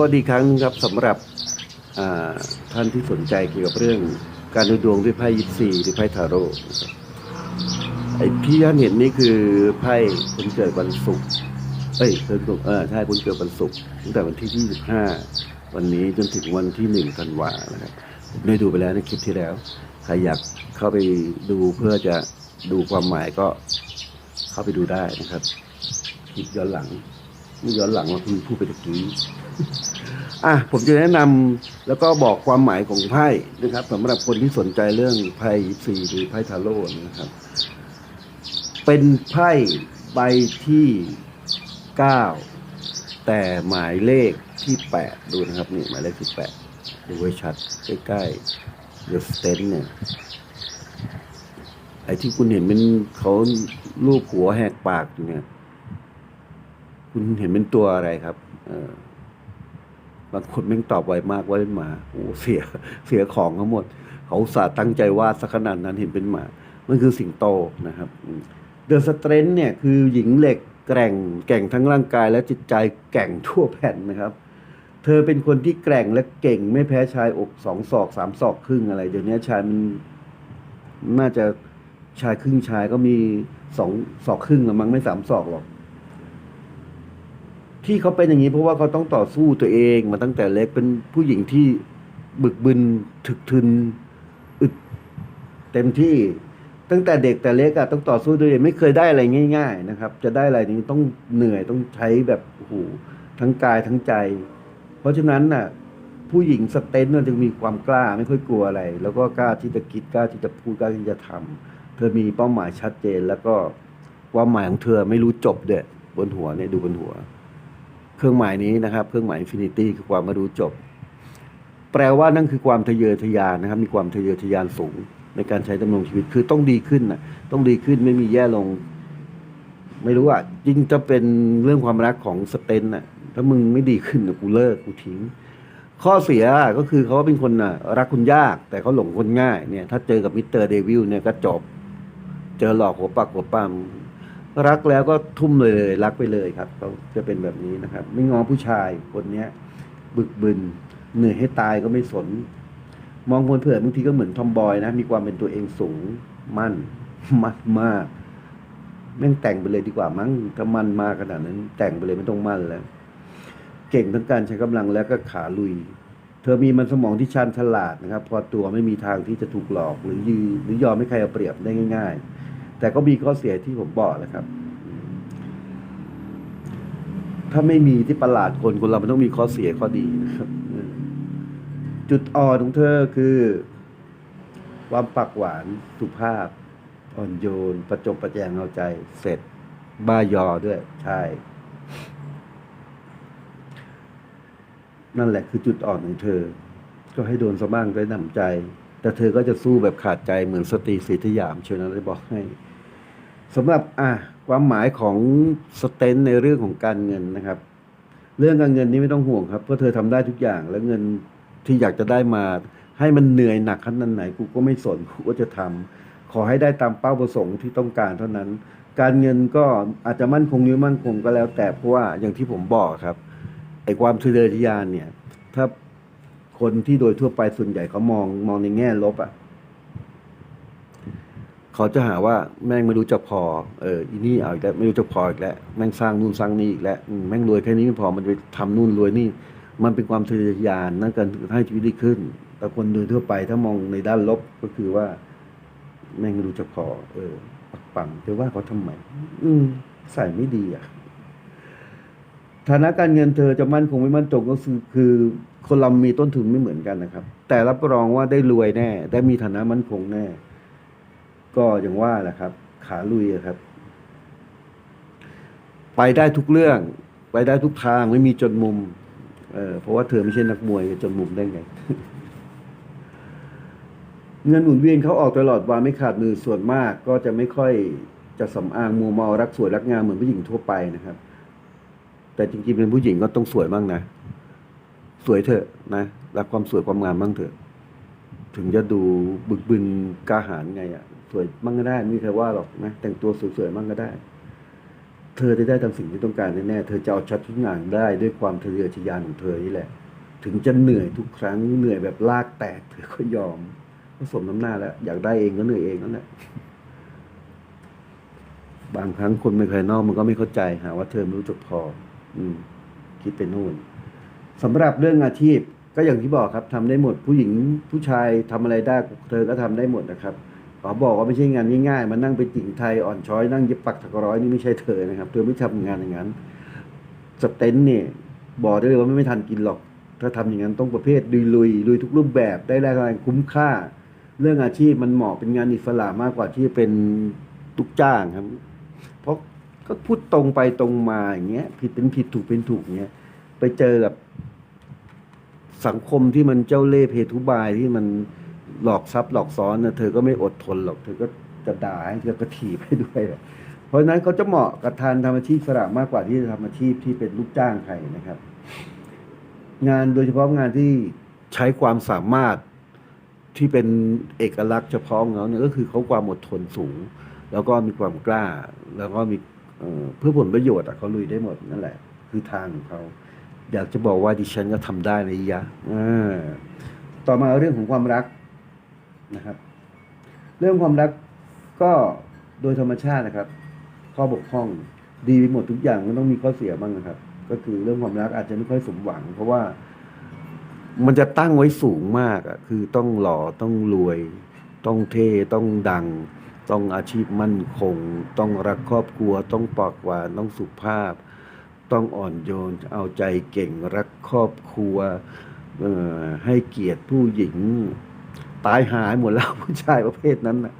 วัสดีครั้งครับสำหรับท่านที่สนใจเกี่ยวกับเรื่องการดูดวงด้วยไพ่ยิปซีหรือไพ่ทาโร่นะครับไอ้ที่ท่านเห็นนี่คือไพ่คนเกิดวันศุกร์เอ้ยคนเกิดเออใช่คนเกิดวันศุกร์ตั้งแต่วันที่ 25 วันนี้จนถึงวันที่ 1 ธันวานะครับผมได้ดูไปแล้วในคลิปที่แล้ว ใครอยากเข้าไปดูเพื่อจะดูความหมายก็เข้าไปดูได้นะครับคลิปย้อนหลังนี่ย้อนหลังว่าเพิ่งพูดไปตะกี้ อะผมจะแนะนำแล้วก็บอกความหมายของไพ่นะครับสำหรับคนที่สนใจเรื่องไพ่สีหรือไพ่ทาโร่นะครับ เป็นไพ่ใบที่เก้าแต่หมายเลขที่แปดดูนะครับนี่หมายเลขที่แปดดูไว้ชัดใกล้ๆเดอะสเตนเนี่ยไอ้ที่คุณเห็นเป็นเขาลูกหัวแหกปากอยู่เนี่ย คุณเห็นเป็นตัวอะไรครับ เออ บางคนแม่งตอบไวมากว่าเป็นหมาโอ้เสียเสียของทั้งหมด เขาสาตั้งใจวาดสักขนาดนั้นเห็นเป็นหมา มันคือสิงโตนะครับเดอะสเตรนเนี่ยคือหญิงเหล็กแกร่งแกร่งทั้งร่างกายและจิตใจแกร่งทั่วแผ่นนะครับ เธอเป็นคนที่แกร่งและเก่งไม่แพ้ชายอกสองศอกสามศอกครึ่งอะไร เดี๋ยวนี้ชายมันน่าจะชายครึ่งชายก็มีสองศอกครึ่งละมั้งไม่สามศอกหรอก ที่เขาเป็นอย่างนี้เพราะว่าเขาต้องต่อสู้ตัวเองมาตั้งแต่เล็กเป็นผู้หญิงที่บึกบึนถึกทึนอึดเต็มที่ตั้งแต่เด็กแต่เล็กอะต้องต่อสู้ตัวเองไม่เคยได้อะไรง่าย ๆ นะครับ จะได้อะไรนี้ต้องเหนื่อยต้องใช้แบบโอ้โหทั้งกายทั้งใจ เพราะฉะนั้นน่ะ ผู้หญิงสเตนเนี่ยจะมีความกล้าไม่ค่อยกลัวอะไร แล้วก็กล้าที่จะคิดกล้าที่จะพูดกล้าที่จะทำเธอมีเป้าหมายชัดเจน แล้วก็ความหมายของเธอไม่รู้จบเด็ดบนหัวเนี่ยดูบนหัว เครื่องหมายนี้นะครับ เครื่องหมายอินฟินิตี้คือความไม่รู้จบ แปลว่านั่นคือความทะเยอทะยานนะครับ มีความทะเยอทะยานสูง ในการใช้ดำรงชีวิตคือต้องดีขึ้นนะต้องดีขึ้นไม่มีแย่ลง ไม่รู้อะยิ่งจะเป็นเรื่องความรักของสเตนน่ะ ถ้ามึงไม่ดีขึ้นกูเลิกกูทิ้ง ข้อเสียก็คือเขาเป็นคนน่ะ รักคุณยาก แต่เขาหลงคนง่ายเนี่ย ถ้าเจอกับมิสเตอร์เดวิลเนี่ยก็จบ เจอหลอกหัวปักหัวปั๊ม รักแล้วก็ทุ่มเลยเลย รักไปเลยครับเขาจะเป็นแบบนี้นะครับ ไม่งอผู้ชายคนเนี้ย บึกบึนเหนื่อยให้ตายก็ไม่สน มองคนเผื่อบางทีก็เหมือนทอมบอยนะ มีความเป็นตัวเองสูง มั่น มั่นมากแม่งแต่งไปเลยดีกว่ามั้งถ้ามั่นมากขนาดนั้น แต่งไปเลยไม่ต้องมั่นแล้ว เก่งทั้งการใช้กำลังและก็ขาลุย เธอมีมันสมองที่ชันฉลาดนะครับ พอตัวไม่มีทางที่จะถูกหลอกหรือยืหรือยอมให้ใครเอาเปรียบได้ง่าย ๆ แต่ก็มีข้อเสียที่ผมบอกแหละครับ ถ้าไม่มีที่ประหลาดคนคนเรามันต้องมีข้อเสียข้อดีนะครับ จุดอ่อนของเธอคือ ความปากหวานสุภาพ อ่อนโยน ประจบประแจงเอาใจ เสร็จ บ้ายอด้วย ใช่ นั่นแหละคือจุดอ่อนของเธอ ก็ให้โดนซะบ้างได้นำใจแต่เธอก็จะสู้แบบขาดใจเหมือนสตรีศรีธยามเชียวนะได้บอกให้ สำหรับอะความหมายของสเตนในเรื่องของการเงินนะครับ เรื่องการเงินนี้ไม่ต้องห่วงครับ เพราะเธอทำได้ทุกอย่าง แล้วเงินที่อยากจะได้มา ให้มันเหนื่อยหนักขนาดไหนกูก็ไม่สนกูก็จะทำขอให้ได้ตามเป้าประสงค์ที่ต้องการเท่านั้น การเงินก็อาจจะมั่นคงหรือมั่นคงก็แล้ว แต่เพราะว่าอย่างที่ผมบอกครับไอ้ความทะเยอทะยานเนี่ย ถ้าคนที่โดยทั่วไปส่วนใหญ่เขามองมองในแง่ลบอะ เขาจะหาว่าแม่งไม่รู้จะพอ เอออีนี่เอาอีกแล้วไม่รู้จะพออีกแล้วแม่งสร้างนู่นสร้างนี่อีกแล้วแม่งรวยแค่นี้ไม่พอมันไปทำนู่นรวยนี่ มันเป็นความทะเยอทะยานนั่นการให้ชีวิตดีขึ้น แต่คนโดยทั่วไปถ้ามองในด้านลบก็คือว่า แม่งไม่รู้จะพอ เออ ปักปังจะว่าเขาทำไมอืมใส่ไม่ดีอะฐานะการเงินเธอจะมั่นคงไม่มั่นคงก็คือคือคนเรามีต้นทุนไม่เหมือนกันนะครับ แต่รับรองว่าได้รวยแน่ ได้มีฐานะมั่นคงแน่ ก็อย่างว่าแหละครับ ขาลุยครับ ไปได้ทุกเรื่อง ไปได้ทุกทางไม่มีจนมุมเออเพราะว่าเธอไม่ใช่นักมวยจะจนมุมได้ไง เงินหมุนเวียนเขาออกตลอดวันไม่ขาดมือส่วนมาก ก็จะไม่ค่อยจะสำอางมัวเมารักสวยรักงามเหมือนผู้หญิงทั่วไปนะครับ แต่จริงๆเป็นผู้หญิงก็ต้องสวยบ้างนะ สวยเถอะนะรักความสวยความงามบ้างเถอะ ถึงจะดูบึกบึนกล้าหาญไงอะ่ะ สวยบ้างก็ได้ไม่มีใครว่าหรอกนะแต่งตัวสวยๆบ้างก็ได้ เธอจะได้ทำสิ่งที่ต้องการแน่ๆเธอจะเอาชัดทุกอย่างได้ด้วยความทะเยอทะยานของเธอนี่แหละ ถึงจะเหนื่อยทุกครั้งเหนื่อยแบบลากแตกเธอก็ยอมก็สมน้ำหน้าแล้ว อยากได้เองก็เหนื่อยเองนั่นแหละบางครั้งคนไม่เคยนอกมันก็ไม่เข้าใจหาว่าเธอไม่รู้จักพอ อืม คิดไปนู่นสำหรับเรื่องอาชีพ ก็อย่างที่บอกครับทำได้หมดผู้หญิงผู้ชายทำอะไรได้ เธอก็ทำได้หมดนะครับ ขอบอกว่าไม่ใช่งานง่ายๆมานั่งไปจิ่งไทยอ่อนช้อยนั่งเย็บปักถักร้อยนี่ไม่ใช่เธอนะครับ เธอไม่ทำงานอย่างนั้นสเตนเนี่ยบอกได้เลยว่าไม่ไมทันกินหรอก ถ้าทำอย่างนั้นต้องประเภทลุยลุยลุยทุกรูปแบบได้แรงอะไรคุ้มค่า เรื่องอาชีพมันเหมาะเป็นงานอิสระมากกว่าที่เป็นตุกจ้างครับ เพราะก็พูดตรงไปตรงมาอย่างเงี้ย ผิดเป็นผิดถูกเป็นถูกเงี้ยไปเจอกับสังคมที่มันเจ้าเล่ห์เพทุบายที่มัน หลอกทรัพย์หลอกซ้อนนะเธอก็ไม่อดทนหรอกเธอก็จะด่าให้เธอก็ถีบให้ด้วย เพราะฉะนั้นเขาจะเหมาะกับทานทำอาชีพสระมากกว่าที่จะทำอาชีพที่เป็นลูกจ้างใครนะครับ งานโดยเฉพาะงานที่ใช้ความสามารถที่เป็นเอกลักษณ์เฉพาะของเขาเนี่ยก็คือเขาความอดทนสูง แล้วก็มีความกล้า แล้วก็มีเเพื่อผลประโยชน์อะเขาลุยได้หมดนั่นแหละ คือทางของเขาอยากจะบอกว่าดิฉันก็ทำได้เลยยะอ่าต่อมาเรื่องของความรัก นะครับ เรื่องความรักก็โดยธรรมชาตินะครับ ข้อบกพร่องดีไปหมดทุกอย่างมันต้องมีข้อเสียบ้างนะครับ ก็คือเรื่องความรักอาจจะไม่ค่อยสมหวัง เพราะว่า มันจะตั้งไว้สูงมากอะคือต้องหล่อต้องรวย ต้องเท่ต้องดัง ต้องอาชีพมั่นคง ต้องรักครอบครัว ต้องปากหวานต้องสุภาพ ต้องอ่อนโยน เอาใจเก่งรักครอบครัวให้เกียรติผู้หญิง ตายหายหมดแล้วผู้ชายประเภทนั้นน่ะ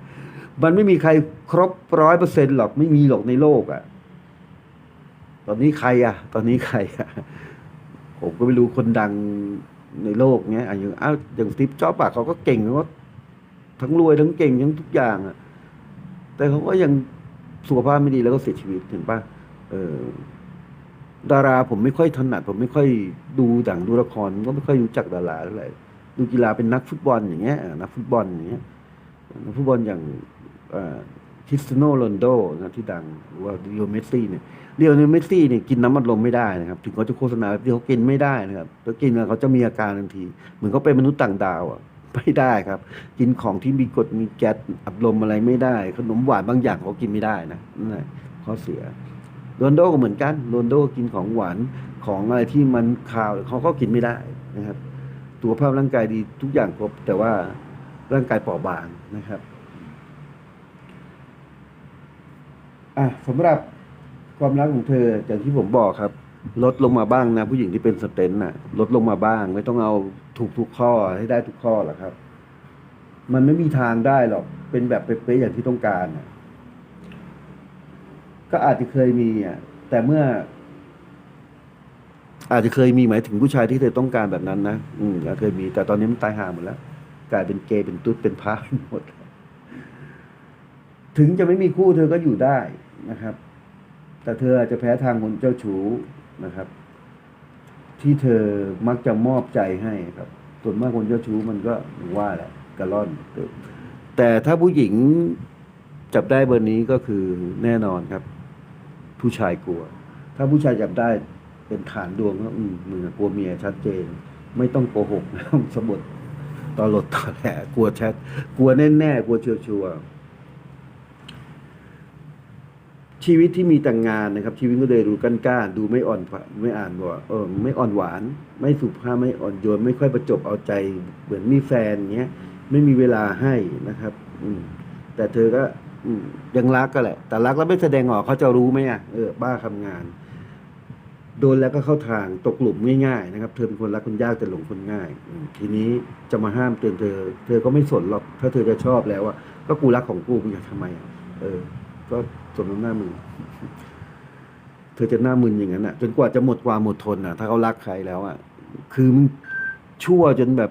มันไม่มีใครครบร้อยเปอร์เซ็นต์หรอกไม่มีหรอกในโลกอะ ตอนนี้ใครอะ ตอนนี้ใครอะผมก็ไม่รู้คนดังในโลกเนี้ยอย่างอ้าวอย่างสตีฟจ็อบส์เขาก็เก่งเขาก็ทั้งรวยทั้งเก่งทั้งทุกอย่างอะ แต่เขาก็ยังสุขภาพไม่ดีแล้วก็เสียชีวิตเห็นปะเออดาราผมไม่ค่อยถนัด ผมไม่ค่อยดูหนังดูละครก็ไม่ค่อยรู้จักดาราเท่าไหร่ ดูกีฬาเป็นนักฟุตบอลอย่างเงี้ยนักฟุตบอลอย่างเงี้ยนักฟุตบอลอย่างคริสเตียโนโรนโดนะที่ดังหรือว่าเรียวเมสซี่เนี่ยเรียวเมสซี่เนี่ยกินน้ำมันลมไม่ได้นะครับ ถึงเขาจะโฆษณาที่เขากินไม่ได้นะครับถ้ากินแล้วเขาจะมีอาการทันที เหมือนเขาเป็นมนุษย์ต่างดาวอะไม่ได้ครับ กินของที่มีกรดมีแก๊สอัดลมอะไรไม่ได้ ขนมหวานบางอย่างเขากินไม่ได้นะนั่นแหละข้อเสียโรนโดก็เหมือนกันโรนโดกินของหวานของอะไรที่มันคาวเขาก็กินไม่ได้นะครับ ตัวภาพร่างกายดีทุกอย่างครบ แต่ว่าร่างกายเปราะบางนะครับอะสำหรับความรักของเธออย่างที่ผมบอกครับ ลดลงมาบ้างนะ ผู้หญิงที่เป็นสเตนน่ะ ลดลงมาบ้าง ไม่ต้องเอาถูกทุกข้อให้ได้ทุกข้อหรอกครับ มันไม่มีทางได้หรอก เป็นแบบเป๊ะๆอย่างที่ต้องการก็อาจจะเคยมีอะแต่เมื่อ อาจจะเคยมีหมายถึงผู้ชายที่เธอต้องการแบบนั้นนะอืมเคยมี แต่ตอนนี้มันตายห่าหมดแล้ว กลายเป็นเกย์เป็นตุ๊ดเป็นพระหมด ถึงจะไม่มีคู่เธอก็อยู่ได้นะครับ แต่เธออาจจะแพ้ทางคนเจ้าชู้นะครับ ที่เธอมักจะมอบใจให้ครับส่วนมากคนเจ้าชู้มันก็ว่าแหละกระล่อนแต่ถ้าผู้หญิงจับได้เบอร์นี้ก็คือแน่นอนครับ ผู้ชายกลัว ถ้าผู้ชายจับได้ เป็นฐานดวงก็อืมมึงอกลัวเมียชัดเจน ไม่ต้องโกหกไม่ต้องสะบดตอหลดตอแหลกลัวแชทกลัวแน่ๆกลัวชัวร์ๆชีวิตที่มีแต่งงานนะครับ ชีวิตก็เลยดูกันก้าดูไม่อ่อนไม่อ่านว่าเออไม่อ่อนหวาน ไม่สุภาพไม่อ่อนโยนไม่ค่อยประจบเอาใจ เหมือนมีแฟนเงี้ย ไม่มีเวลาให้นะครับ อืม แต่เธอก็อืยังรักก็แหละ แต่รักแล้วไม่แสดงออกเขาจะรู้ไหมอะเออบ้าทำงาน โดนแล้วก็เข้าทางตกหลุมง่ายๆนะครับ เธอเป็นคนรักคนยากแต่หลงคนง่าย ทีนี้จะมาห้ามเตือนเธอ เธอก็ไม่สนหรอกถ้าเธอจะชอบแล้วอะก็กูรักของกูมึงจะทำไมเออ ก็สมน้ำหน้ามึงเธอจะหน้ามึนอย่างนั้นอะ จนกว่าจะหมดความอดทนอะ ถ้าเขารักใครแล้วอะคือมึงชั่วจนแบบ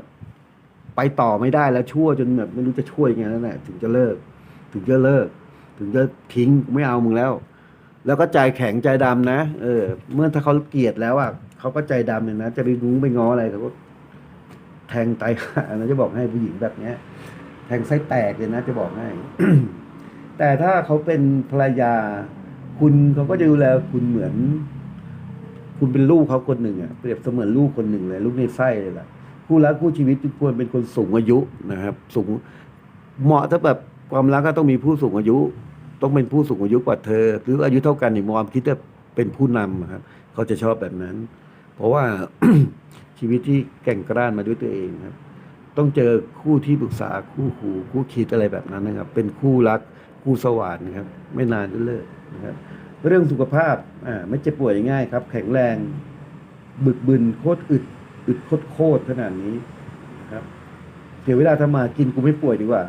ไปต่อไม่ได้แล้วชั่วจนแบบไม่รู้จะช่วยยังไงแล้วแหละถึงจะเลิก ถึงจะเลิก ถึงจะทิ้งไม่เอามึงแล้ว แล้วก็ใจแข็งใจดำนะ เออ เมื่อถ้าเขาเกลียดแล้วอะเขาก็ใจดำเลยนะ จะไปรุ้งไปง้ออะไรเขาก็แทงไตหานะจะบอกให้ผู้หญิงแบบเนี้ย แทงไส้แตกเลยนะจะบอกให้ แต่ถ้าเขาเป็นภรรยา คุณเขาก็จะดูแลคุณเหมือน คุณเป็นลูกเขาคนหนึ่งอะเปรียบเสมือนลูกคนหนึ่งเลยลูกในไส้เลยล่ะคู่รักคู่ชีวิตควรเป็นคนสูงอายุนะครับ สูงเหมาะถ้าแบบความรักก็ต้องมีผู้สูงอายุ ต้องเป็นผู้สูงอายุกว่าเธอ หรืออายุเท่ากันในความคิดจะเป็นผู้นำครับเขาจะชอบแบบนั้น เพราะว่าชีวิตที่แก่งกร้านมาด้วยตัวเองครับ ต้องเจอคู่ที่ปรึกษาคู่หูคู่คิดอะไรแบบนั้นนะครับ เป็นคู่รักคู่สว่านนะครับ ไม่นานก็เลิกนะครับ เรื่องสุขภาพอ่าไม่เจ็บป่วยง่ายครับ แข็งแรงบึกบึนโคตรอึดอึดโคตรโคตรขนาดนี้นะครับเสียเวลาทำมากินกูไม่ป่วยดีกว่า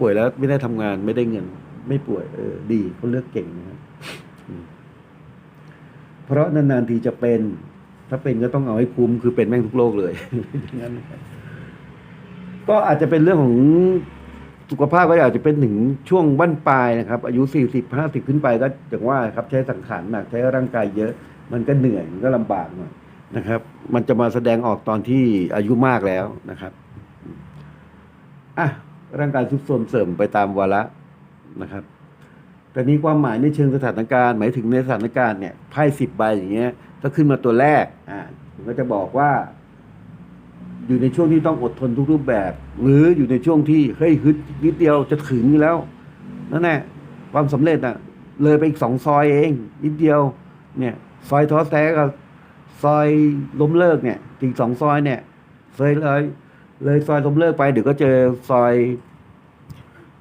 ป่วยแล้วไม่ได้ทำงานไม่ได้เงิน ไม่ป่วย เออ ดีเขาเลือกเก่งนะครับเพราะนานๆทีจะเป็น ถ้าเป็นก็ต้องเอาให้คุ้มคือเป็นแม่งทุกโรคเลยอย่างนั้นก็อาจจะเป็นเรื่องของสุขภาพก็อาจจะเป็นถึงช่วงบั้นปลายนะครับ อายุสี่สิบห้าสิบขึ้นไปก็อย่างว่าครับ ใช้สังขารหนักใช้ร่างกายเยอะ มันก็เหนื่อยมันก็ลำบากหน่อยนะครับ มันจะมาแสดงออกตอนที่อายุมากแล้วนะครับอะร่างกายทุกโทรมเสริมไปตามวาระ นะครับ แต่นี้ความหมายในเชิงสถานการณ์ หมายถึงในสถานการณ์เนี่ยไพ่สิบใบอย่างเงี้ยถ้าขึ้นมาตัวแรกอ่าผมก็จะบอกว่า อยู่ในช่วงที่ต้องอดทนทุกรูปแบบ หรืออยู่ในช่วงที่เฮ้ยฮึดนิดเดียวจะถึงแล้วนั่นแหละความสำเร็จอะ เลยไปอีกสองซอยเอง นิดเดียว เนี่ย ซอยท้อแท้กับซอยล้มเลิกเนี่ยอีกสองซอยเนี่ยซอยเลยเลยซอยล้มเลิกไปเดี๋ยวก็เจอซอย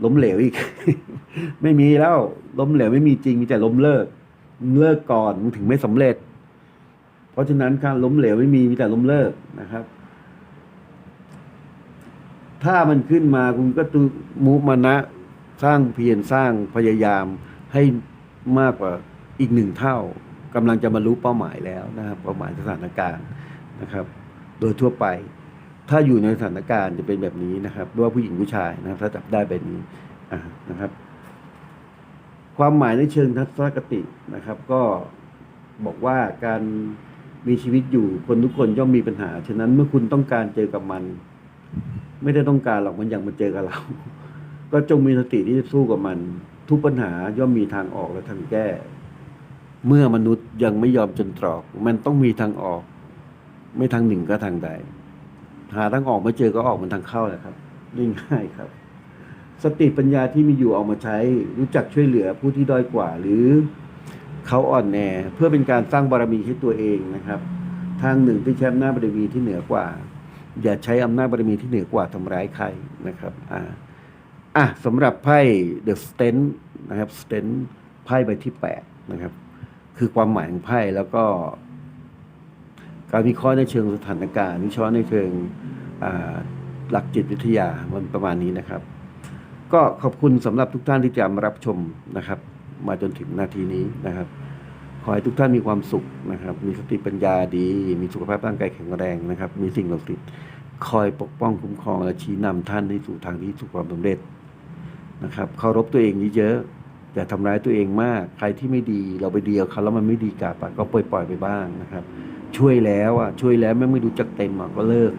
ล้มเหลวอีก ไม่มีแล้วล้มเหลวไม่มีจริงมีแต่ล้มเลิกมึงเลิกก่อนมึงถึงไม่สำเร็จ เพราะฉะนั้นการล้มเหลวไม่มีมีแต่ล้มเลิกนะครับ ถ้ามันขึ้นมาคุณก็ตูมุมานะสร้างเพียรสร้างพยายามให้มากกว่าอีกหนึ่งเท่ากำลังจะบรรลุเป้าหมายแล้วนะครับเป้าหมายสถานการณ์นะครับ โดยทั่วไป ถ้าอยู่ในสถานการณ์จะเป็นแบบนี้นะครับไม่ว่าผู้หญิงผู้ชายนะครับ ถ้าจับได้แบบนี้นะครับ ความหมายในเชิงทัศนคตินะครับ ก็บอกว่าการมีชีวิตอยู่คนทุกคนย่อมมีปัญหา ฉะนั้นเมื่อคุณต้องการเจอกับมัน ไม่ได้ต้องการหรอกมันอยากมาเจอกับเรา ก็จงมีสติที่จะสู้กับมัน ทุกปัญหาย่อมมีทางออกและทางแก้ เมื่อมนุษย์ยังไม่ยอมจนตรอก มันต้องมีทางออก ไม่ทางหนึ่งก็ทางใด หาทางออกไม่เจอก็ออกมันทางเข้าแหละครับง่ายๆครับ สติปัญญาที่มีอยู่เอามาใช้ รู้จักช่วยเหลือผู้ที่ด้อยกว่า หรือเขาอ่อนแอเพื่อเป็นการสร้างบารมีให้ตัวเองนะครับ ทางหนึ่งที่ใช้อำนาจบารมีที่เหนือกว่า อย่าใช้อำนาจบารมีที่เหนือกว่าทำร้ายใครนะครับอ่าอะสำหรับไพ่เดอะสเตนนะครับสเตนไพ่ใบที่แปดนะครับ คือความหมายของไพ่แล้วก็ การวิเคราะห์ในเชิงสถานการณ์วิเคราะห์ในเชิงหลักจิตวิทยามันประมาณนี้นะครับ ก็ขอบคุณสำหรับทุกท่านที่จะมารับชมนะครับ มาจนถึงนาทีนี้นะครับ ขอให้ทุกท่านมีความสุขนะครับ มีสติปัญญาดี มีสุขภาพร่างกายแข็งแรงนะครับ มีสิ่งศักดิ์สิทธิ์คอยปกป้องคุ้มครองและชี้นำท่านให้สู่ทางที่สู่ความสำเร็จนะครับเคารพตัวเองเยอะๆอย่าทำร้ายตัวเองมาก ใครที่ไม่ดีเราไปเดียวเขาแล้วมันไม่ดีกลับก็ปล่อยปล่อยไปบ้างนะครับ ช่วยแล้วอะช่วยแล้วแม่ไม่รู้จักเต็มอะก็เลิก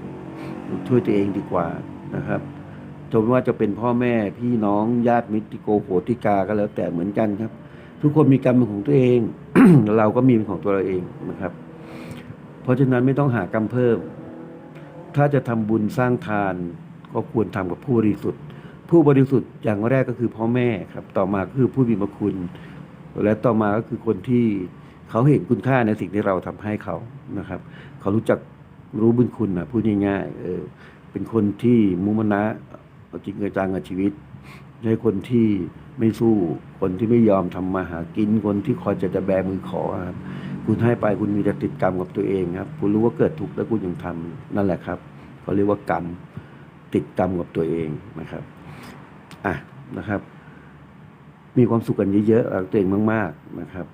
ช่วยตัวเองดีกว่านะครับ จนว่าจะเป็นพ่อแม่พี่น้องญาติมิตรที่โกโหติกาก็แล้วแต่เหมือนกันครับ ทุกคนมีกรรมเป็นของตัวเอง เราก็มีเป็นของตัวเราเองนะครับ เพราะฉะนั้นไม่ต้องหากรรมเพิ่ม ถ้าจะทำบุญสร้างทานก็ควรทำกับผู้บริสุทธิ์ ผู้บริสุทธิ์อย่างแรกก็คือพ่อแม่ครับ ต่อมาคือผู้มีพระคุณ และต่อมาก็คือคนที่เขาเห็นคุณค่าในสิ่งที่เราทำให้เขานะครับ เขารู้จักรู้บุญคุณนะพูดง่ายๆเออเป็นคนที่มุมนะ เอาจริงเอาจังกับชีวิตใช่คนที่ไม่สู้ คนที่ไม่ยอมทำมาหากิน คนที่คอยจะจะแบมือขอครับ คุณให้ไปคุณมีแต่ติดกรรมกับตัวเองครับ คุณรู้ว่าเกิดทุกข์แล้วคุณยังทำนั่นแหละครับเขาเรียกว่ากรรมติดกรรมกับตัวเองนะครับ อะนะครับ มีความสุขกันเยอะๆรักตัวเองมากๆนะครับ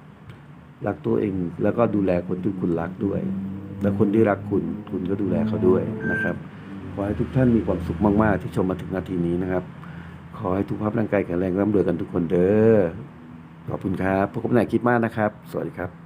รักตัวเองแล้วก็ดูแลคนที่คุณรักด้วย และคนที่รักคุณคุณก็ดูแลเขาด้วยนะครับ ขอให้ทุกท่านมีความสุขมากๆ ที่ชมมาถึงนาทีนี้นะครับ ขอให้ทุกภาพร่างกายแข็งแรงร่ำรวยกันทุกคนเด้อขอบคุณครับพบกันใหม่คลิปมากนะครับ สวัสดีครับ